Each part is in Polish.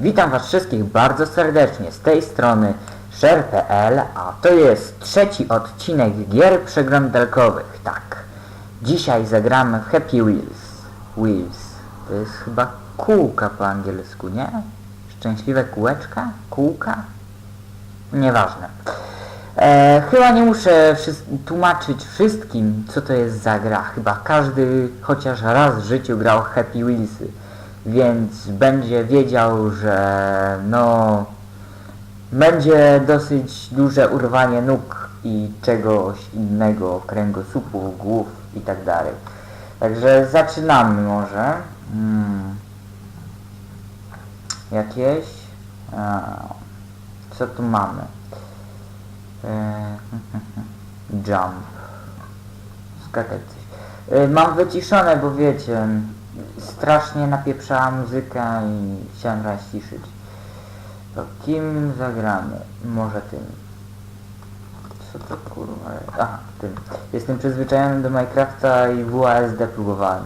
Witam Was wszystkich bardzo serdecznie z tej strony Sher.pl, a to jest trzeci odcinek gier przeglądalkowych. Tak, dzisiaj zagramy w Happy Wheels. Wheels, to jest chyba kółka po angielsku, nie? Szczęśliwe kółeczka? Kółka? Nieważne. E, chyba nie muszę wszys- tłumaczyć wszystkim, co to jest za gra. Chyba każdy chociaż raz w życiu grał Happy Wheelsy, więc będzie wiedział, że no będzie dosyć duże urwanie nóg i czegoś innego, kręgosłupów, głów i tak dalej. Także zaczynamy może. Hmm. Jakieś? A, co tu mamy? E, Jump. Skakać coś. E, Mam wyciszone, bo wiecie, strasznie napieprzała muzyka i chciałem raz ciszyć. To kim zagramy? Może tym. Co to kurwa? Aha, tym. Jestem przyzwyczajony do Minecrafta i WASD próbowałem.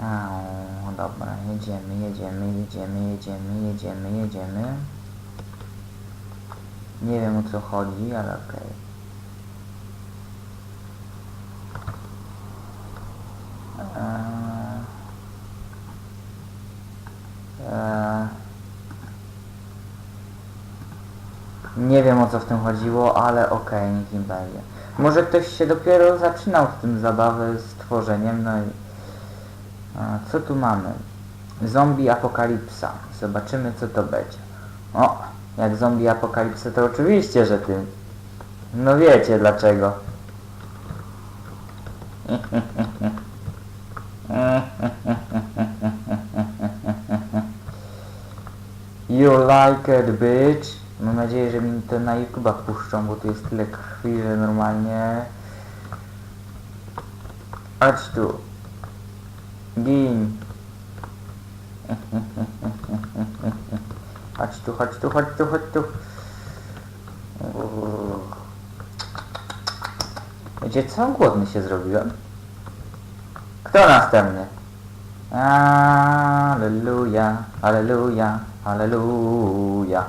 Au, dobra, jedziemy, jedziemy, jedziemy, jedziemy, jedziemy, jedziemy. Nie wiem o co chodzi, ale okej. Eee, eee, Nie wiem o co w tym chodziło, ale okej, niech im będzie. Może ktoś się dopiero zaczynał w tym zabawę z tworzeniem, no i... A, co tu mamy? Zombie apokalipsa. Zobaczymy co to będzie. O, jak zombie apokalipsa to oczywiście, że ty. No wiecie dlaczego. You like it, bitch. Mam nadzieję, że mi to na YouTube'a puszczą, bo tu jest tyle krwi, że normalnie... Chodź tu. Gin. Chodź tu, chodź tu, chodź tu, chodź tu. Wiecie co? Głodny się zrobiłem. Kto następny? Aleluja, aleluja, aleluja.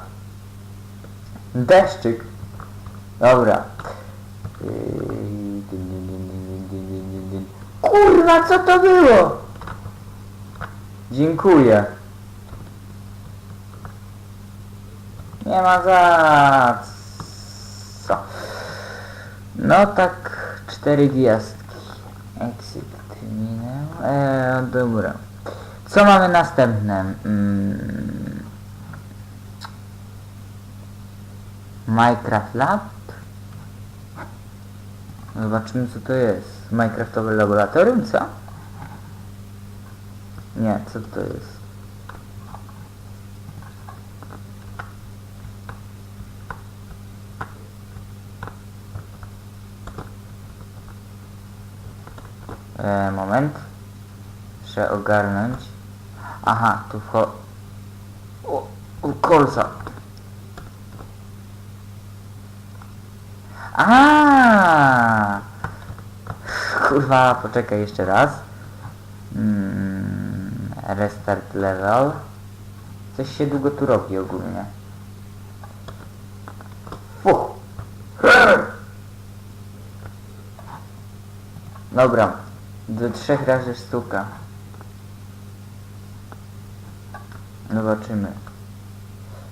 Dyn, dyn. Kurwa, co to było? Dziękuję. Nie ma za co. No tak, cztery gwiazdki. Exit minęł. Eee, dobra. Co mamy następne? Mm. Minecraft Lab? Zobaczymy co to jest. Minecraftowe laboratorium, co? Nie, co to jest? E, moment. Muszę ogarnąć. Aha, tu wcho... O, o. A! Kurwa, poczekaj jeszcze raz. Mm, restart level. Coś się długo tu robi ogólnie. Fuch. Dobra. Do trzech razy sztuka. Zobaczymy.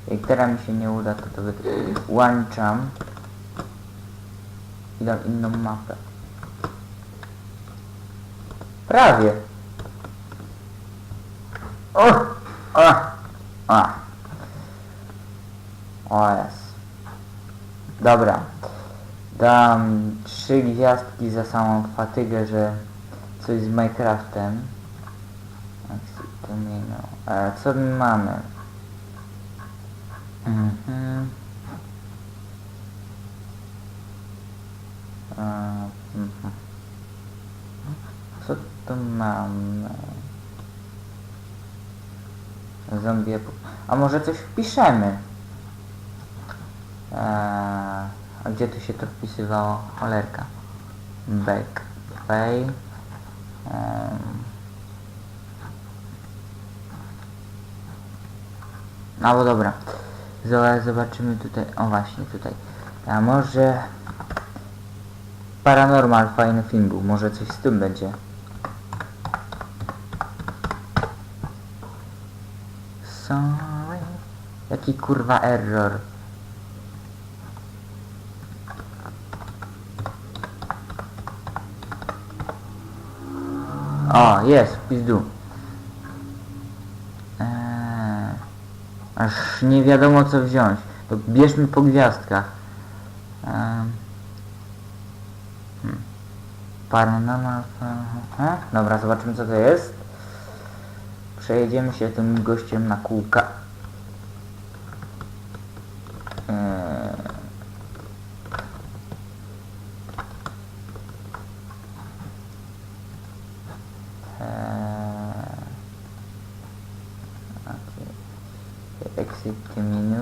Jak teraz mi się nie uda, to to wyłączam. I dam inną mapę. Prawie. O! O! O! O jest. Dobra. Dam trzy gwiazdki za samą fatygę, że coś z Minecraftem. Minął. E, co my mamy? Mhm. E, mhm. Tu mamy? Zombie... A może coś wpiszemy? Eee, a gdzie tu się to wpisywało? Cholerka. Back. Pay. Em, No bo dobra. Zoba- Zobaczymy tutaj. O właśnie tutaj. A może... Paranormal fajny film był. Może coś z tym będzie. Jaki kurwa error. O, jest, pizdu. Eee, aż nie wiadomo co wziąć. To bierzmy po gwiazdkach. Eee, hmm. Paranormal... Aha, dobra, zobaczymy co to jest. Przejedziemy się tym gościem na kółka. Eee, eee. Exit menu.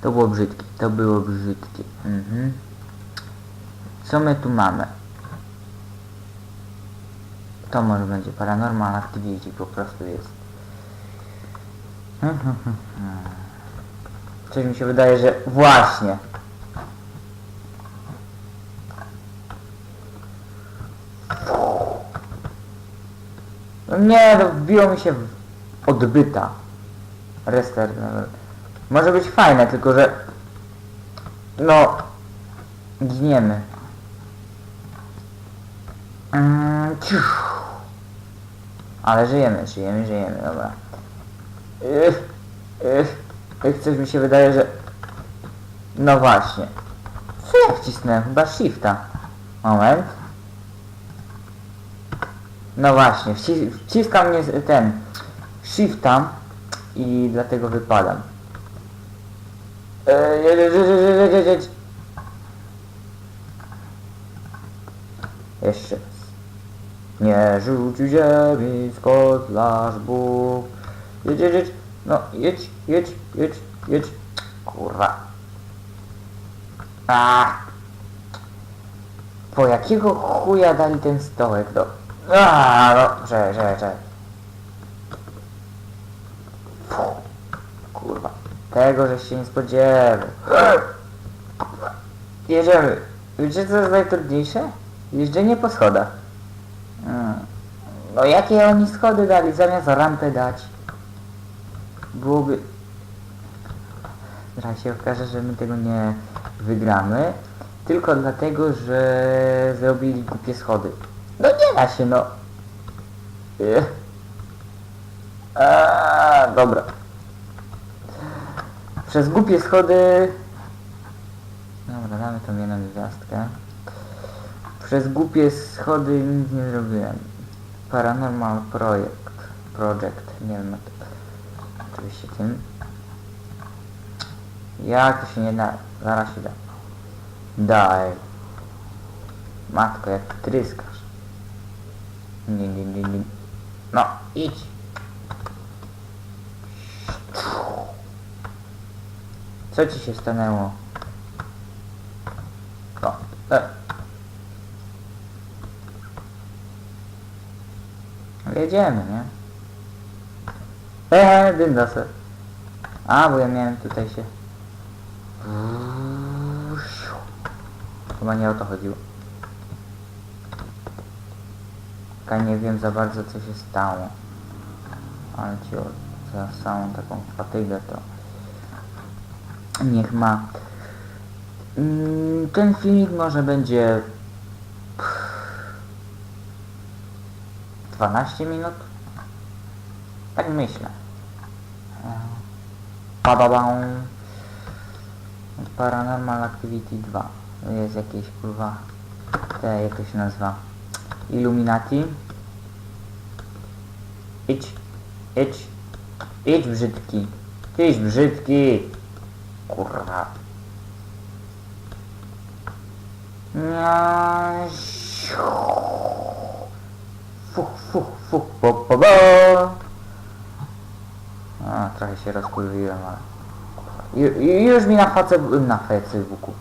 To było brzydkie, to było brzydkie. Mhm. Co my tu mamy? To może będzie Paranormal Activity po prostu jest. Coś mi się wydaje, że właśnie. No nie, no wbiło mi się w odbyta. Restart. no. Może być fajne, tylko że... No... Giniemy. Mm. Ale żyjemy, żyjemy, żyjemy, dobra. Ych, ych, ych, coś mi się wydaje, że... No właśnie. Co ja wcisnąłem? Chyba shifta. Moment. No właśnie, wci wciskam mnie ten... Shifta i dlatego wypadam. Jedź. Jeszcze raz. Nie rzucił ziemi skotlarz Bóg. Jedź, jedź, jedź. No, jedź, jedź, jedź, jedź. Kurwa. A. Po jakiego chuja dali ten stołek do... A, no, czekaj, czekaj. Fu, Kurwa. Tego, żeś się nie spodziewał. Jedziemy. Wiecie co jest najtrudniejsze? Jeżdżenie po schodach. Mm. No jakie oni schody dali zamiast rampę dać? Byłoby... Zaraz się okaże, że my tego nie wygramy. Tylko dlatego, że zrobili głupie schody. No nie da się, no. Dobra. Przez głupie schody... Dobra, damy tą jedną gwiazdkę. Przez głupie schody nic nie zrobiłem. Paranormal Project. Project. Nie wiem jak to. Oczywiście tym. Jak to się nie da? Zaraz się da. Daj. Matko, jak tryskasz. Nie, nie, nie, nie. No, idź. Co ci się stanęło? O, e. Jedziemy, nie? Eee, dyndasy. A, bo ja miałem tutaj się... Chyba nie o to chodziło. Taka nie wiem za bardzo co się stało. Ale ci o, za samą taką fatygę to... Niech ma. Mm, Ten filmik może będzie... 12 minut? Tak myślę. Padabam. Paranormal Activity 2. To jest jakieś kurwa... Te, jak to się nazywa? Illuminati. Idź. Idź. Idź brzydki. Idź brzydki. Kurwa. Fuch, fuch, fuch, po, po, po. A, trochę się rozkurwiłem, ale... Ju, ju- już mi na face, na Facebooku,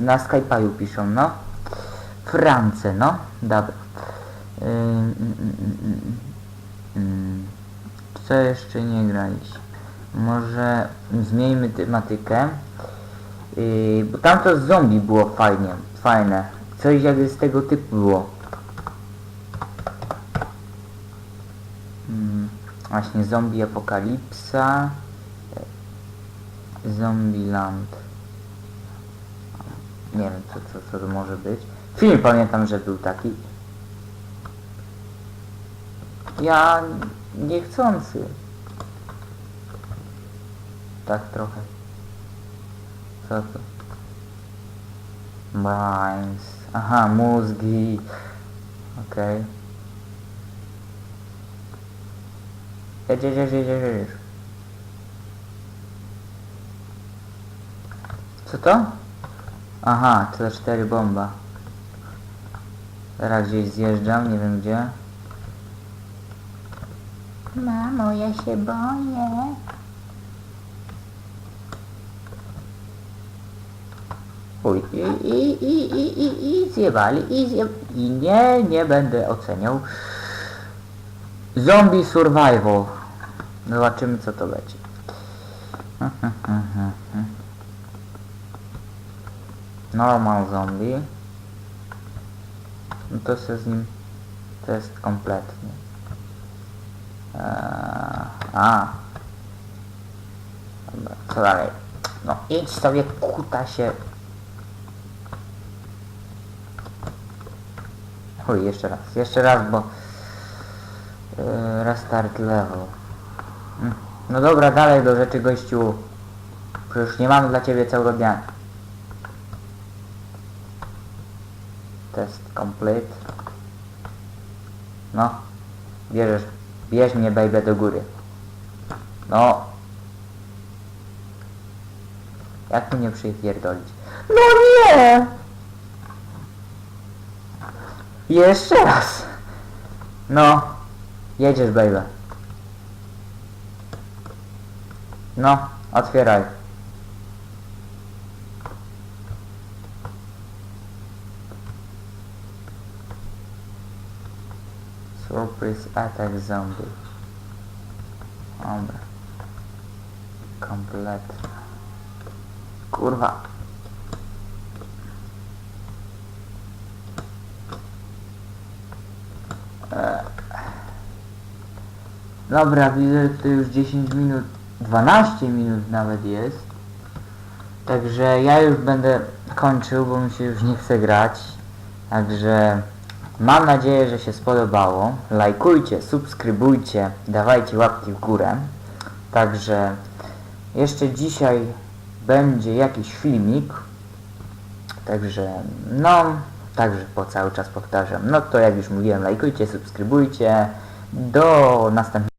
na Skype'u piszą, no. France, no. Dobra. Ym, mm, mm, mm. Co jeszcze nie graliśmy? Może zmieńmy tematykę. Yy, bo tamto z zombie było fajnie, fajne. Coś jakby z tego typu było. Właśnie zombie apokalipsa. Zombieland. Nie wiem co, co, co to może być. Film pamiętam, że był taki. Ja niechcący. Tak trochę. Co to? Brains. Aha, mózgi. Okej. Jedź, jedź, jedź. Co to? Aha, to 4 bomba. Teraz gdzieś zjeżdżam, nie wiem gdzie. Mamo, ja się boję. Uj, i, i, i, i, i, i zjebali, i zjeb... I nie, nie będę oceniał. Zombie Survival. Zobaczymy co to będzie. Normal zombie. No to się z nim... To jest kompletnie. Eee, a. Dobra, co dalej? No idź sobie kuta się. Chuj, jeszcze raz, jeszcze raz, bo... Yy, restart level. Mm. No dobra, dalej do rzeczy gościu. Przecież nie mamy dla ciebie całego dnia. Test complete. No. Bierzesz. Bierz mnie baby do góry. No. Jak mnie przypierdolić? No nie! Jeszcze raz. No. Jedziesz baby. No. Otwieraj. Surprise attack zombie. Dobra. Komplet. Kurwa. Dobra, widzę, że to już 10 minut, 12 minut nawet jest. Także ja już będę kończył, bo mi się już nie chce grać. Także mam nadzieję, że się spodobało. Lajkujcie, subskrybujcie, dawajcie łapki w górę. Także jeszcze dzisiaj będzie jakiś filmik. Także no, także po cały czas powtarzam. No to jak już mówiłem, lajkujcie, subskrybujcie. Do następnego.